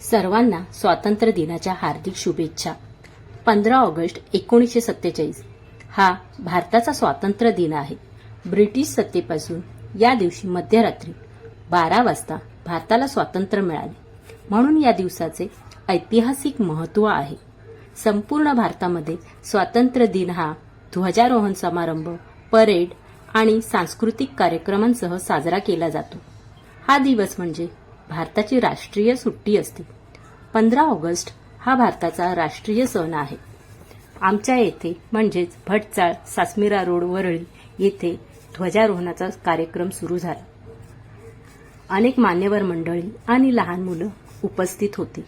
सर्वांना स्वातंत्र्य दिनाच्या हार्दिक शुभेच्छा. पंधरा ऑगस्ट एकोणीसशे सत्तेचाळीस. हा भारताचा स्वातंत्र्य दिन आहे. ब्रिटिश सत्तेपासून या दिवशी मध्यरात्री बारा वाजता भारताला स्वातंत्र्य मिळाले. म्हणून या दिवसाचे ऐतिहासिक महत्त्व आहे. संपूर्ण भारतामध्ये स्वातंत्र्य दिन हा ध्वजारोहण समारंभ परेड आणि सांस्कृतिक कार्यक्रमांसह साजरा केला जातो. हा दिवस म्हणजे भारताची राष्ट्रीय सुट्टी असते. पंधरा ऑगस्ट हा भारताचा राष्ट्रीय सण आहे. आमच्या येथे म्हणजेच भटचाळ सासमिरा रोड वरळी येथे ध्वजारोहणाचा कार्यक्रम सुरू झाला. अनेक मान्यवर मंडळी आणि लहान मुलं उपस्थित होती.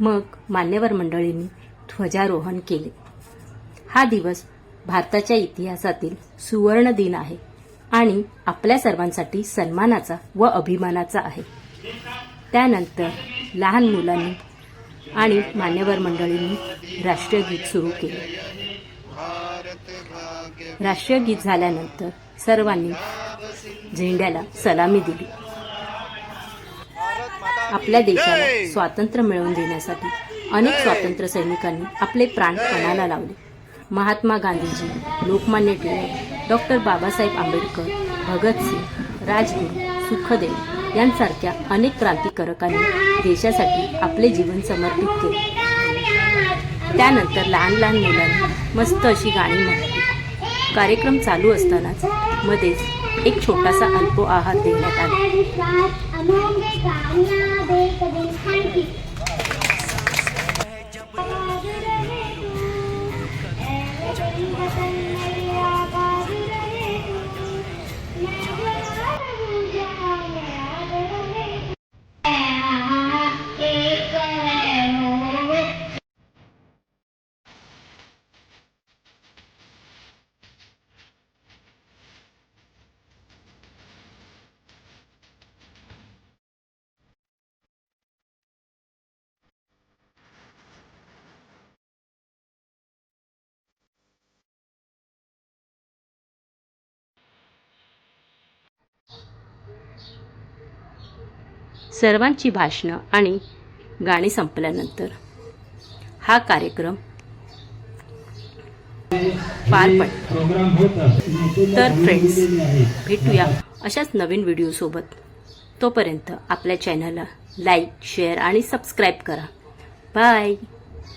मग मान्यवर मंडळींनी ध्वजारोहण केले. हा दिवस भारताच्या इतिहासातील सुवर्ण दिन आहे. आणि आपल्या सर्वांसाठी सन्मानाचा व अभिमानाचा आहे. त्यानंतर लहान मुलांनी आणि मान्यवर मंडळींनी राष्ट्रीय गीत सुरू केले. राष्ट्रीय गीत झाल्यानंतर सर्वांनी झेंड्याला सलामी दिली. आपल्या देशाला स्वातंत्र्य मिळवून देण्यासाठी अनेक स्वातंत्र्य सैनिकांनी आपले प्राण पणाला लावले. महात्मा गांधीजी लोकमान्य टिळक डॉक्टर बाबासाहेब आंबेडकर भगतसिंग राजगुरू सुखदेव यांसारख्या अनेक क्रांतिकारकांनी देशासाठी आपले जीवन समर्पित केले. त्यानंतर लहान लहान मुलांनी मस्त अशी गाणी म्हटली. कार्यक्रम चालू असतानाच मध्येच एक छोटासा अल्प आहार देण्यात आला. सर्वांची भाषणं आणि गाणी संपल्यानंतर हा कार्यक्रम पार पडला. तर फ्रेंड्स भेटूया अशाच नवीन व्हिडिओसोबत तोपर्यंत आपल्या चॅनलला लाईक शेअर आणि सबस्क्राईब करा. बाय